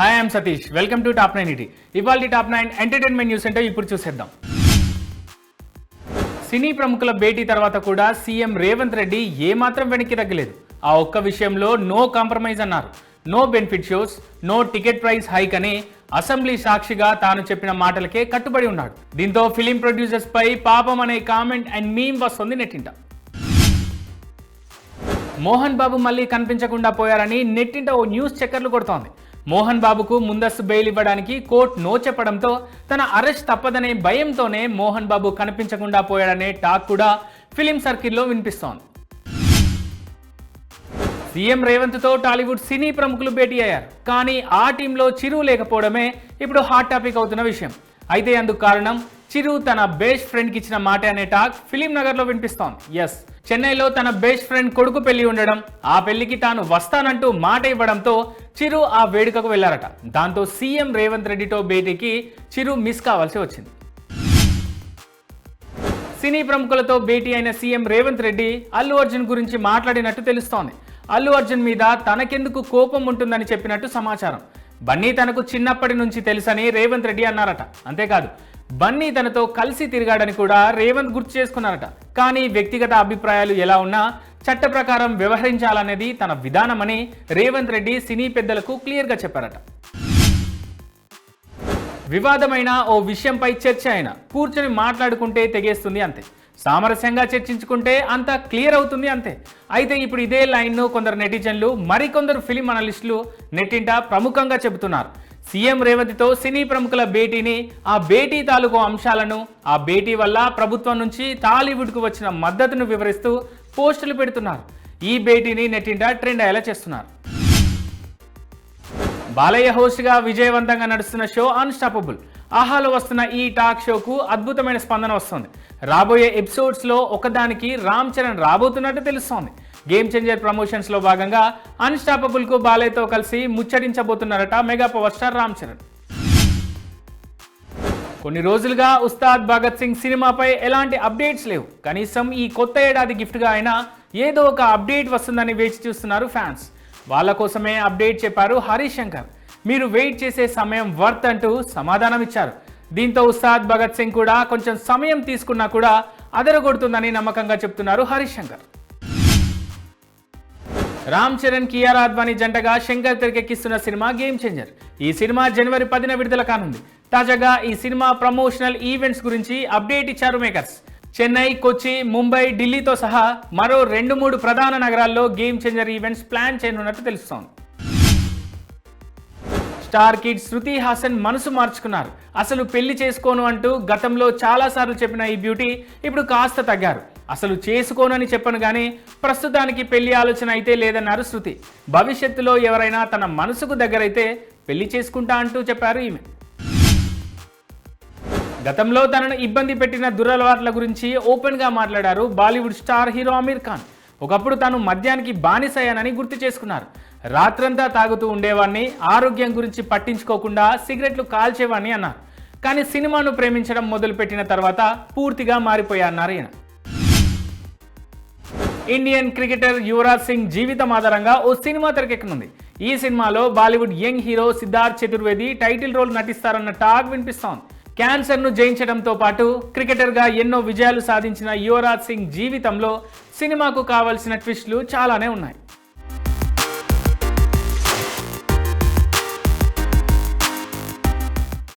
Hi I'm Satish welcome to top nine ET ఇవాళ top nine entertainment news అంటే ఇప్పుడు చూసేద్దాం. సినీ ప్రముఖుల భేటీ తర్వాత కూడా సీఎం రేవంత్ రెడ్డి ఏమాత్రం వెనక్కి తగ్గలేదు. ఆ ఒక్క విషయంలో నో కాంప్రమైజ్ అన్నారు. No benefit shows no ticket price hike అని అసెంబ్లీ సాక్షిగా తాను చెప్పిన మాటలకే కట్టుబడి ఉన్నాడు. దీంతో ఫిలిం ప్రొడ్యూసర్స్ పై పాపం అనే కామెంట్ అండ్ మీమ్ వస్తుంది నెట్టింట. మోహన్ బాబు మళ్ళీ కనిపించకుండా పోయారని నెట్టింట ఓ న్యూస్ చక్కర్లు కొడుతోంది. మోహన్ బాబుకు ముందస్తు బెయిల్ ఇవ్వడానికి కోర్టు నో చెప్పడంతో తన అరెస్ట్ తప్పదనే భయంతోనే మోహన్ బాబు కనిపించకుండా పోయాడనే టాక్ కూడా ఫిలిం సర్కిల్లో వినిపిస్తోంది. సీఎం రేవంత్తో టాలీవుడ్ సినీ ప్రముఖులు భేటీ అయ్యారు. కానీ ఆ టీంలో చిరు లేకపోవడమే ఇప్పుడు హాట్ టాపిక్ అవుతున్న విషయం. అయితే అందుకు కారణం చిరు తన బెస్ట్ ఫ్రెండ్కి ఇచ్చిన మాట అనే టాక్ ఫిలిం నగర్లో వినిపిస్తోంది. ఎస్ చెన్నైలో తన బెస్ట్ ఫ్రెండ్ కొడుకు పెళ్ళి ఉండడం ఆ పెళ్ళికి తాను వస్తానంటూ మాట ఇవ్వడంతో చిరు ఆ వేడుకకు వెళ్ళారట. దాంతో సీఎం రేవంత్ రెడ్డితో భేటీకి చిరు మిస్ కావాల్సి వచ్చింది. సినీ ప్రముఖులతో భేటీ అయిన సీఎం రేవంత్ రెడ్డి అల్లు అర్జున్ గురించి మాట్లాడినట్టు తెలుస్తోంది. అల్లు అర్జున్ మీద తనకెందుకు కోపం ఉంటుందని చెప్పినట్టు సమాచారం. బన్నీ తనకు చిన్నప్పటి నుంచి తెలుసని రేవంత్ రెడ్డి అన్నారట. అంతేకాదు బన్నీ తనతో కలిసి తిరిగాడని కూడా రేవంత్ గుర్తు చేసుకున్నారట. కానీ వ్యక్తిగత అభిప్రాయాలు ఎలా ఉన్నా చట్ట ప్రకారం వ్యవహరించాలనేది తన విధానమని రేవంత్ రెడ్డి సినీ పెద్దలకు క్లియర్గా చెప్పారట. వివాదమైన ఓ విషయంపై చర్చ అయిన కూర్చొని మాట్లాడుకుంటే తెగేస్తుంది అంతే. సామరస్యంగా చర్చించుకుంటే అంతా క్లియర్ అవుతుంది అంతే. అయితే ఇప్పుడు ఇదే లైన్ను కొందరు నెటిజన్లు మరికొందరు ఫిలిం అనలిస్టులు నెట్టింట ప్రముఖంగా చెబుతున్నారు. సీఎం రేవంత్తో సినీ ప్రముఖుల భేటీని ఆ భేటీ తాలూకు అంశాలను ఆ భేటీ వల్ల ప్రభుత్వం నుంచి టాలీవుడ్కు వచ్చిన మద్దతును వివరిస్తూ పోస్టులు పెడుతున్నారు. ఈ భేటీని నెట్టింట ట్రెండ్ అయ్యేలా చేస్తున్నారు. బాలయ్య హోస్ట్గా విజయవంతంగా నడుస్తున్న షో అన్స్టాపబుల్ ఆహాలో వస్తున్న ఈ టాక్ షోకు అద్భుతమైన స్పందన వస్తుంది. రాబోయే ఎపిసోడ్స్లో ఒకదానికి రామ్ చరణ్ రాబోతున్నట్టు తెలుస్తోంది. గేమ్ చేంజర్ ప్రమోషన్స్లో భాగంగా అన్స్టాపబుల్కు బాలయ్యతో కలిసి ముచ్చటించబోతున్నారట mega power star Ram Charan. కొన్ని రోజులుగా ఉస్తాద్ భగత్ సింగ్ సినిమాపై ఎలాంటి అప్డేట్స్ లేవు. కనీసం ఈ కొత్త ఏడాది గిఫ్ట్గా అయినా ఏదో ఒక అప్డేట్ వస్తుందని వేచి చూస్తున్నారు ఫ్యాన్స్. వాళ్ళ కోసమే అప్డేట్ చెప్పారు హరీష్ శంకర్. మీరు వెయిట్ చేసే సమయం వర్త్ అంటూ సమాధానం ఇచ్చారు. దీంతో ఉస్తాద్ భగత్ సింగ్ కూడా కొంచెం సమయం తీసుకున్నా కూడా అదరగొడుతుందని నమ్మకంగా చెప్తున్నారు హరీష్ శంకర్. రామ్ చరణ్ కియారా అద్వానీ జంటగా శంకర్ తెరకెక్కిస్తున్న సినిమా గేమ్ చేంజర్ ఈ సినిమా జనవరి పదిన విడుదల కానుంది. తాజాగా ఈ సినిమా ప్రమోషనల్ ఈవెంట్స్ గురించి అప్డేట్ ఇచ్చారు మేకర్స్. చెన్నై కొచ్చి ముంబై ఢిల్లీతో సహా మరో రెండు మూడు ప్రధాన నగరాల్లో గేమ్ చేంజర్ ఈవెంట్స్ ప్లాన్ చేయనున్నట్టు తెలుస్తోంది. స్టార్ కిడ్ శృతి హాసన్ మనసు మార్చుకున్నారు. అసలు పెళ్ళి చేసుకోను అంటూ గతంలో చాలాసార్లు చెప్పిన ఈ బ్యూటీ ఇప్పుడు కాస్త తగ్గారు. అసలు చేసుకోనని చెప్పను కానీ ప్రస్తుతానికి పెళ్ళి ఆలోచన అయితే లేదన్నారు శృతి. భవిష్యత్తులో ఎవరైనా తన మనసుకు దగ్గరైతే పెళ్ళి చేసుకుంటా అంటూ చెప్పారు ఈమె. గతంలో తనను ఇబ్బంది పెట్టిన దురలవాట్ల గురించి ఓపెన్గా మాట్లాడారు Bollywood star hero Aamir Khan. ఒకప్పుడు తాను మద్యానికి బానిసయ్యానని గుర్తు చేసుకున్నారు. రాత్రంతా తాగుతూ ఉండేవాడిని ఆరోగ్యం గురించి పట్టించుకోకుండా సిగరెట్లు కాల్చేవాడిని అన్నారు. కానీ సినిమాను ప్రేమించడం మొదలుపెట్టిన తర్వాత పూర్తిగా మారిపోయా అన్నారు ఈయన ఇండియన్ క్రికెటర్ యువరాజ్ సింగ్ జీవితం ఆధారంగా ఓ సినిమా తెరకెక్కనుంది. ఈ సినిమాలో Bollywood young hero Siddharth Chaturvedi title role నటిస్తారన్న talk వినిపిస్తోంది. క్యాన్సర్ను జయించడంతో పాటు క్రికెటర్గా ఎన్నో విజయాలు సాధించిన యువరాజ్ సింగ్ జీవితంలో సినిమాకు కావలసిన ట్విస్టులు చాలానే ఉన్నాయి.